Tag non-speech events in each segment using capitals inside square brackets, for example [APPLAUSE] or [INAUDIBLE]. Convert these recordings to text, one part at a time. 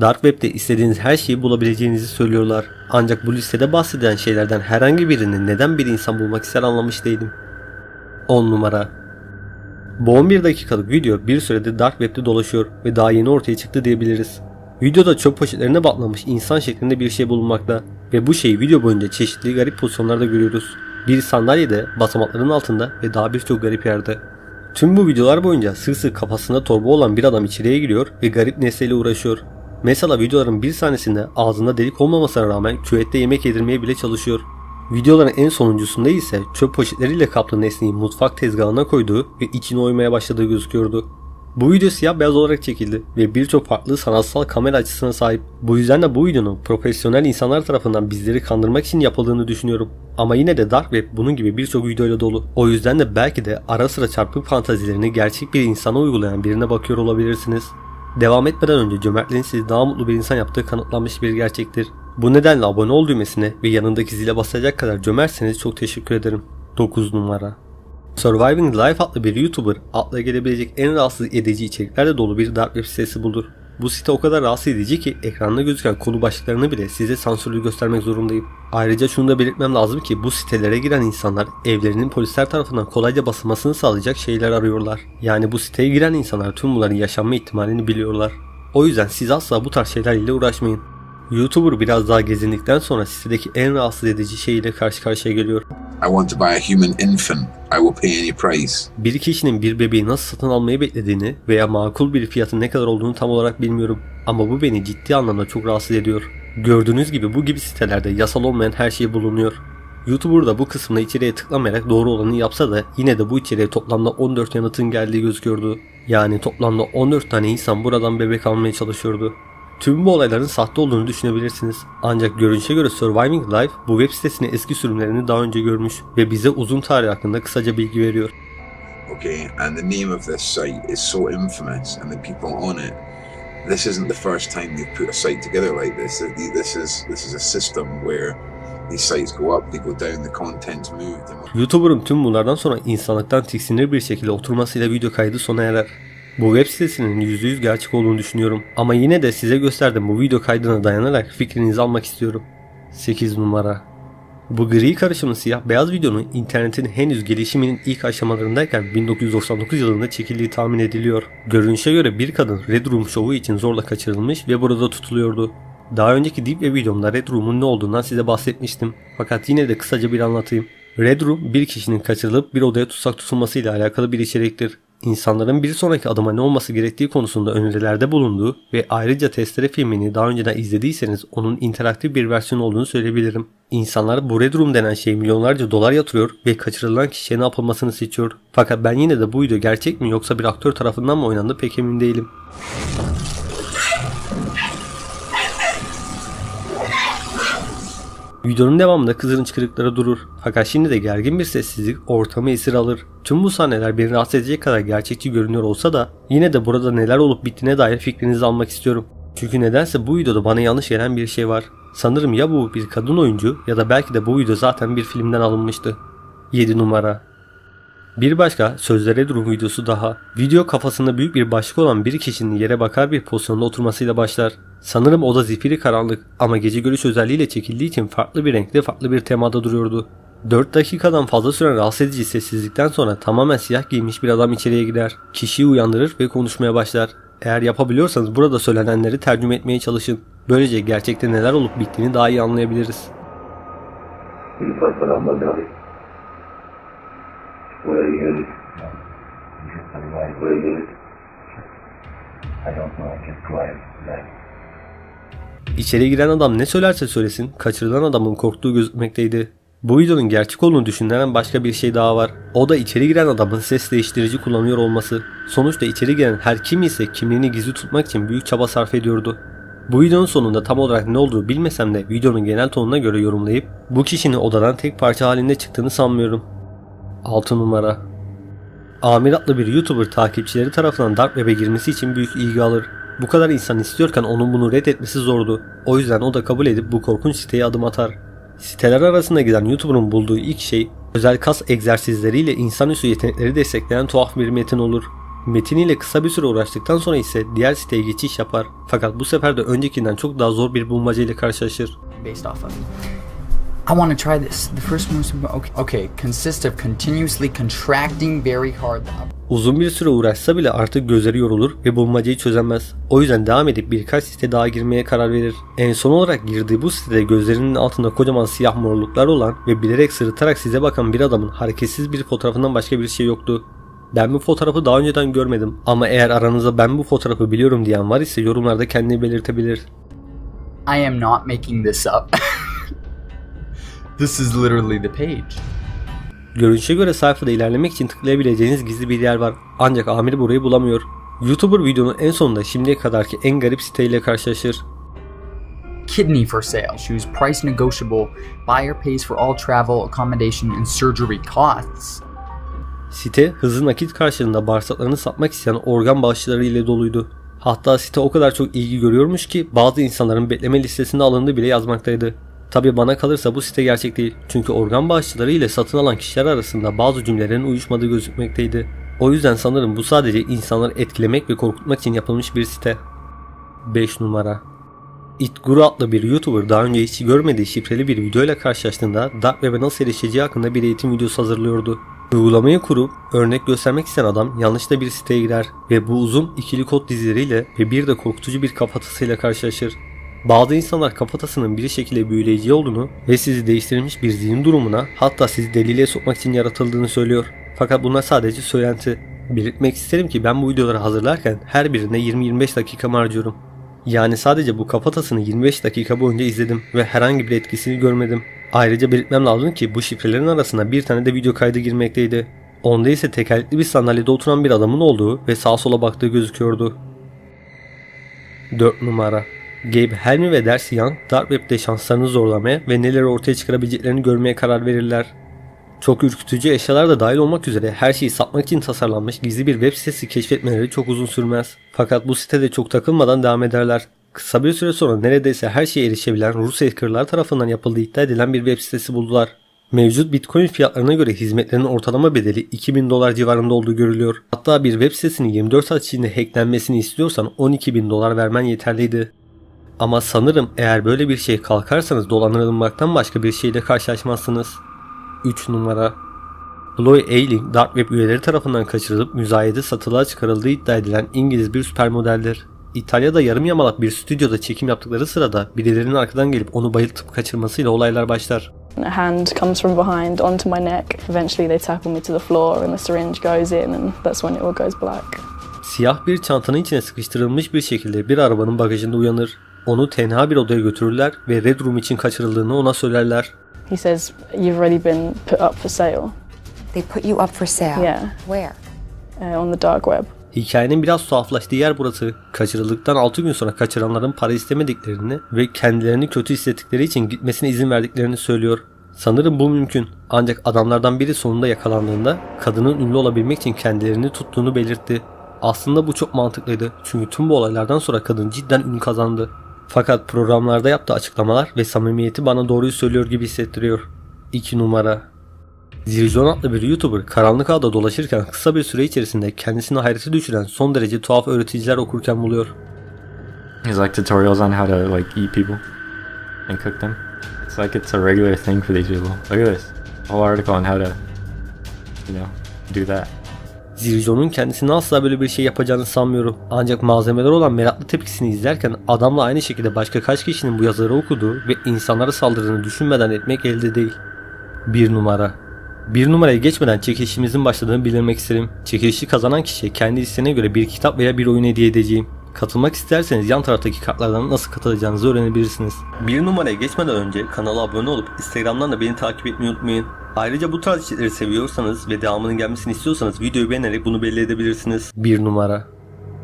Dark Web'de istediğiniz her şeyi bulabileceğinizi söylüyorlar. Ancak bu listede bahsedilen şeylerden herhangi birinin neden bir insan bulmak ister anlamış değilim. 10 numara Bu 11 dakikalık video bir süredir Dark Web'de dolaşıyor ve daha yeni ortaya çıktı diyebiliriz. Videoda çöp poşetlerine batlamış insan şeklinde bir şey bulunmakta ve bu şeyi video boyunca çeşitli garip pozisyonlarda görüyoruz. Bir sandalyede, basamakların altında ve daha birçok garip yerde. Tüm bu videolar boyunca sık sık kafasında torba olan bir adam içeriye giriyor ve garip nesneyle uğraşıyor. Mesela videoların bir sahnesinde ağzında delik olmamasına rağmen küvette yemek yedirmeye bile çalışıyor. Videoların en sonuncusunda ise çöp poşetleriyle kaplı nesneyi mutfak tezgahına koyduğu ve içine oymaya başladığı gözüküyordu. Bu video siyah beyaz olarak çekildi ve birçok farklı sanatsal kamera açısına sahip. Bu yüzden de bu videonun profesyonel insanlar tarafından bizleri kandırmak için yapıldığını düşünüyorum. Ama yine de Dark Web bunun gibi birçok videoyla dolu. O yüzden de belki de ara sıra çarpık fantazilerini gerçek bir insana uygulayan birine bakıyor olabilirsiniz. Devam etmeden önce cömertliğin sizi daha mutlu bir insan yaptığı kanıtlanmış bir gerçektir. Bu nedenle abone ol düğmesine ve yanındaki zile basacak kadar cömertseniz çok teşekkür ederim. 9 numara Surviving Life adlı bir YouTuber akla gelebilecek en rahatsız edici içeriklerle dolu bir dark web sitesi bulur. Bu site o kadar rahatsız edici ki ekranda gözüken konu başlıklarını bile size sansürlü göstermek zorundayım. Ayrıca şunu da belirtmem lazım ki bu sitelere giren insanlar evlerinin polisler tarafından kolayca basılmasını sağlayacak şeyler arıyorlar. Yani bu siteye giren insanlar tüm bunların yaşanma ihtimalini biliyorlar. O yüzden siz asla bu tarz şeylerle uğraşmayın. YouTuber biraz daha gezindikten sonra sitedeki en rahatsız edici şey ile karşı karşıya geliyor. I want to buy a human infant. I will pay any price. Bir kişinin bir bebeği nasıl satın almayı beklediğini veya makul bir fiyatın ne kadar olduğunu tam olarak bilmiyorum. Ama bu beni ciddi anlamda çok rahatsız ediyor. Gördüğünüz gibi bu gibi sitelerde yasal olmayan her şey bulunuyor. YouTuber da bu kısımda içeriye tıklamayarak doğru olanı yapsa da yine de bu içeriye toplamda 14 yanıtın geldiği gözüküyordu. Yani toplamda 14 tane insan buradan bebek almaya çalışıyordu. Tüm bu olayların sahte olduğunu düşünebilirsiniz. Ancak görünüşe göre Surviving Life bu web sitesinin eski sürümlerini daha önce görmüş ve bize uzun tarih hakkında kısaca bilgi veriyor. Okay, and the name of this site is so infamous, and the people on it. This isn't the first time they've put a site together like this. This is this is a system where these sites go up, they go down, the content's moved. YouTuber'ın tüm bunlardan sonra insanlıktan tiksinir bir şekilde oturmasıyla video kaydı sona erer. Bu web sitesinin %100 gerçek olduğunu düşünüyorum. Ama yine de size gösterdim bu video kaydına dayanarak fikrinizi almak istiyorum. 8 numara bu gri karışımlı siyah beyaz videonun internetin henüz gelişiminin ilk aşamalarındayken 1999 yılında çekildiği tahmin ediliyor. Görünüşe göre bir kadın Red Room şovu için zorla kaçırılmış ve burada tutuluyordu. Daha önceki Deep Web videomda Red Room'un ne olduğundan size bahsetmiştim. Fakat yine de kısaca bir anlatayım. Red Room bir kişinin kaçırılıp bir odaya tutsak tutulması ile alakalı bir içeriktir insanların bir sonraki adıma ne olması gerektiği konusunda önerilerde bulunduğu ve ayrıca Testere filmini daha önceden izlediyseniz onun interaktif bir versiyonu olduğunu söyleyebilirim. İnsanlar bu Red Room denen şey milyonlarca dolar yatırıyor ve kaçırılan kişiye ne yapılmasını seçiyor. Fakat ben yine de bu video gerçek mi yoksa bir aktör tarafından mı oynandı pek emin değilim. Videonun devamında kızın çıkırıkları durur. Fakat şimdi de gergin bir sessizlik ortamı esir alır. Tüm bu sahneler beni rahatsız edecek kadar gerçekçi görünüyor olsa da yine de burada neler olup bittiğine dair fikrinizi almak istiyorum. Çünkü nedense bu videoda bana yanlış gelen bir şey var. Sanırım ya bu bir kadın oyuncu ya da belki de bu video zaten bir filmden alınmıştı. 7 numara bir başka sözlere durum videosu daha. Video kafasında büyük bir başlık olan bir kişinin yere bakar bir pozisyonda oturmasıyla başlar. Sanırım oda zifiri karanlık ama gece görüş özelliğiyle çekildiği için farklı bir renkte farklı bir temada duruyordu. 4 dakikadan fazla süren rahatsız edici sessizlikten sonra tamamen siyah giymiş bir adam içeriye girer. Kişiyi uyandırır ve konuşmaya başlar. Eğer yapabiliyorsanız burada söylenenleri tercüme etmeye çalışın. Böylece gerçekte neler olup bittiğini daha iyi anlayabiliriz. İçeri giren adam ne söylerse söylesin kaçırılan adamın korktuğu gözükmekteydi. Bu videonun gerçek olduğunu düşünülen başka bir şey daha var. O da içeri giren adamın ses değiştirici kullanıyor olması. Sonuçta içeri giren her kim ise kimliğini gizli tutmak için büyük çaba sarf ediyordu. Bu videonun sonunda tam olarak ne olduğu bilmesem de videonun genel tonuna göre yorumlayıp bu kişinin odadan tek parça halinde çıktığını sanmıyorum. 6 numara Amir adlı bir YouTuber takipçileri tarafından Dark Web'e girmesi için büyük ilgi alır. Bu kadar insan istiyorken onun bunu reddetmesi zordu. O yüzden o da kabul edip bu korkunç siteye adım atar. Siteler arasında giden YouTuber'ın bulduğu ilk şey özel kas egzersizleriyle insanüstü yetenekleri destekleyen tuhaf bir metin olur. Metin ile kısa bir süre uğraştıktan sonra ise diğer siteye geçiş yapar. Fakat bu sefer de öncekinden çok daha zor bir bulmaca ile karşılaşır. based off of. I want to try this. The first one was okay. Okay, consists of continuously contracting very hard Uzun bir süre uğraşsa bile artık gözleri yorulur ve bulmacayı çözemez. O yüzden devam edip birkaç site daha girmeye karar verir. En son olarak girdiği bu sitede gözlerinin altında kocaman siyah morluklar olan ve bilerek sırıtarak size bakan bir adamın hareketsiz bir fotoğrafından başka bir şey yoktu. Ben bu fotoğrafı daha önceden görmedim ama eğer aranızda ben bu fotoğrafı biliyorum diyen var ise yorumlarda kendini belirtebilir. I am not making this up. [LAUGHS] this is literally the page. Görünüşe göre sayfada ilerlemek için tıklayabileceğiniz gizli bir yer var. Ancak Amir burayı bulamıyor. YouTuber videonun en sonunda şimdiye kadarki en garip siteyle karşılaşır. Kidney for sale. Shoes price negotiable. Buyer pays for all travel, accommodation, and surgery costs. Site hızlı nakit karşılığında bağırsaklarını satmak isteyen organ bağışçıları ile doluydu. Hatta site o kadar çok ilgi görüyormuş ki bazı insanların bekleme listesinde alındığı bile yazmaktaydı. Tabi bana kalırsa bu site gerçek değil. Çünkü organ bağışçıları ile satın alan kişiler arasında bazı cümlelerin uyuşmadığı gözükmekteydi. O yüzden sanırım bu sadece insanları etkilemek ve korkutmak için yapılmış bir site. 5 numara Itguru adlı bir YouTuber daha önce hiç görmediği şifreli bir videoyla karşılaştığında Dark Web'e nasıl erişeceği hakkında bir eğitim videosu hazırlıyordu. Uygulamayı kurup örnek göstermek isteyen adam yanlışla bir siteye girer ve bu uzun ikili kod dizileriyle ve bir de korkutucu bir kafatasıyla karşılaşır. Bazı insanlar kafatasının bir şekilde büyüleyici olduğunu ve sizi değiştirilmiş bir zihin durumuna hatta sizi deliliğe sokmak için yaratıldığını söylüyor. Fakat bunlar sadece söylenti. Belirtmek isterim ki ben bu videoları hazırlarken her birine 20-25 dakikamı harcıyorum. Yani sadece bu kafatasını 25 dakika boyunca izledim ve herhangi bir etkisini görmedim. Ayrıca belirtmem lazım ki bu şifrelerin arasına bir tane de video kaydı girmekteydi. Onda ise tekerlekli bir sandalyede oturan bir adamın olduğu ve sağa sola baktığı gözüküyordu. 4 numara Gabe Helmi ve Darcy Young Dark Web'de şanslarını zorlamaya ve neleri ortaya çıkarabileceklerini görmeye karar verirler. Çok ürkütücü eşyalar da dahil olmak üzere her şeyi satmak için tasarlanmış gizli bir web sitesi keşfetmeleri çok uzun sürmez. Fakat bu sitede çok takılmadan devam ederler. Kısa bir süre sonra neredeyse her şeye erişebilen Rus hackerlar tarafından yapıldığı iddia edilen bir web sitesi buldular. Mevcut Bitcoin fiyatlarına göre hizmetlerin ortalama bedeli 2000 dolar civarında olduğu görülüyor. Hatta bir web sitesinin 24 saat içinde hacklenmesini istiyorsan 12 bin dolar vermen yeterliydi. Ama sanırım eğer böyle bir şey kalkarsanız dolandırılmaktan başka bir şeyle karşılaşmazsınız. 3 numara Chloe Ayling Dark Web üyeleri tarafından kaçırılıp müzayede satılığa çıkarıldığı iddia edilen İngiliz bir süpermodeldir. İtalya'da yarım yamalak bir stüdyoda çekim yaptıkları sırada birilerinin arkadan gelip onu bayıltıp kaçırmasıyla olaylar başlar. A hand comes from behind onto my neck. Eventually, they tackle me to the floor, and the syringe goes in, and that's when it all goes black. Siyah bir çantanın içine sıkıştırılmış bir şekilde bir arabanın bagajında uyanır. Onu tenha bir odaya götürürler ve Red Room için kaçırıldığını ona söylerler. He says, You've already been put up for sale They put you up for sale. Yeah. Where? uh, on the dark web. Hikayenin biraz tuhaflaştığı yer burası. Kaçırıldıktan 6 gün sonra kaçıranların para istemediklerini ve kendilerini kötü hissettikleri için gitmesine izin verdiklerini söylüyor. Sanırım bu mümkün. Ancak adamlardan biri sonunda yakalandığında kadının ünlü olabilmek için kendilerini tuttuğunu belirtti. Aslında bu çok mantıklıydı. Çünkü tüm bu olaylardan sonra kadın cidden ün kazandı. Fakat programlarda yaptığı açıklamalar ve samimiyeti bana doğruyu söylüyor gibi hissettiriyor. 2 numara Zirjon adlı bir YouTuber karanlık ağda dolaşırken kısa bir süre içerisinde kendisini hayrete düşüren son derece tuhaf öğreticiler okurken buluyor. There's like tutorials on how to like eat people and cook them. It's like it's a regular thing for these people. Look at this. A whole article on how to, you know, do that. Zirjon'un kendisine asla böyle bir şey yapacağını sanmıyorum. Ancak malzemeler olan meraklı tepkisini izlerken adamla aynı şekilde başka kaç kişinin bu yazıları okuduğu ve insanlara saldırdığını düşünmeden etmek elde değil. 1 numara bir numaraya geçmeden çekilişimizin başladığını bildirmek isterim. Çekilişi kazanan kişiye kendi isteğine göre bir kitap veya bir oyun hediye edeceğim. Katılmak isterseniz yan taraftaki kartlardan nasıl katılacağınızı öğrenebilirsiniz. Bir numaraya geçmeden önce kanala abone olup Instagram'dan da beni takip etmeyi unutmayın. Ayrıca bu tarz içerikleri seviyorsanız ve devamının gelmesini istiyorsanız videoyu beğenerek bunu belli edebilirsiniz. Bir numara.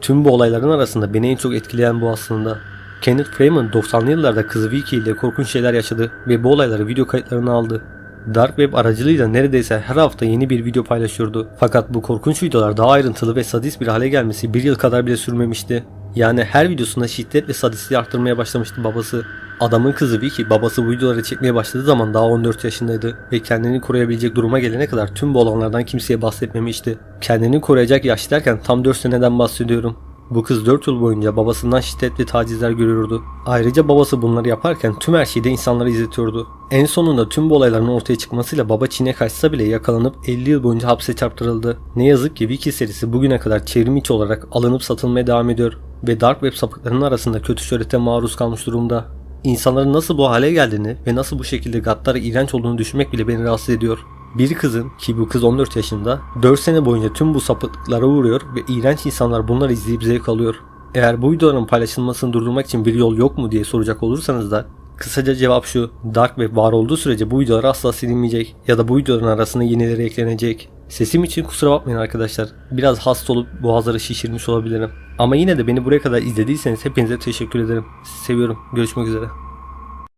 Tüm bu olayların arasında beni en çok etkileyen bu aslında. Kenneth Freeman 90'lı yıllarda kızı Vicky ile korkunç şeyler yaşadı ve bu olayları video kayıtlarına aldı. Dark Web aracılığıyla neredeyse her hafta yeni bir video paylaşıyordu. Fakat bu korkunç videolar daha ayrıntılı ve sadist bir hale gelmesi bir yıl kadar bile sürmemişti. Yani her videosunda şiddet ve sadistliği arttırmaya başlamıştı babası. Adamın kızı Vicky babası bu videoları çekmeye başladığı zaman daha 14 yaşındaydı ve kendini koruyabilecek duruma gelene kadar tüm bu olanlardan kimseye bahsetmemişti. Kendini koruyacak yaş derken tam 4 seneden bahsediyorum. Bu kız 4 yıl boyunca babasından şiddet ve tacizler görüyordu. Ayrıca babası bunları yaparken tüm her şeyi de insanlara izletiyordu. En sonunda tüm bu olayların ortaya çıkmasıyla baba Çin'e kaçsa bile yakalanıp 50 yıl boyunca hapse çarptırıldı. Ne yazık ki Wiki serisi bugüne kadar çevrim içi olarak alınıp satılmaya devam ediyor ve Dark Web sapıklarının arasında kötü şöhrete maruz kalmış durumda. İnsanların nasıl bu hale geldiğini ve nasıl bu şekilde gaddar iğrenç olduğunu düşünmek bile beni rahatsız ediyor. Bir kızın ki bu kız 14 yaşında 4 sene boyunca tüm bu sapıklıklara uğruyor ve iğrenç insanlar bunları izleyip zevk alıyor. Eğer bu videoların paylaşılmasını durdurmak için bir yol yok mu diye soracak olursanız da kısaca cevap şu. Dark Web var olduğu sürece bu videolar asla silinmeyecek ya da bu videoların arasına yenileri eklenecek. Sesim için kusura bakmayın arkadaşlar. Biraz hasta olup boğazları şişirmiş olabilirim. Ama yine de beni buraya kadar izlediyseniz hepinize teşekkür ederim. Sizi seviyorum. Görüşmek üzere.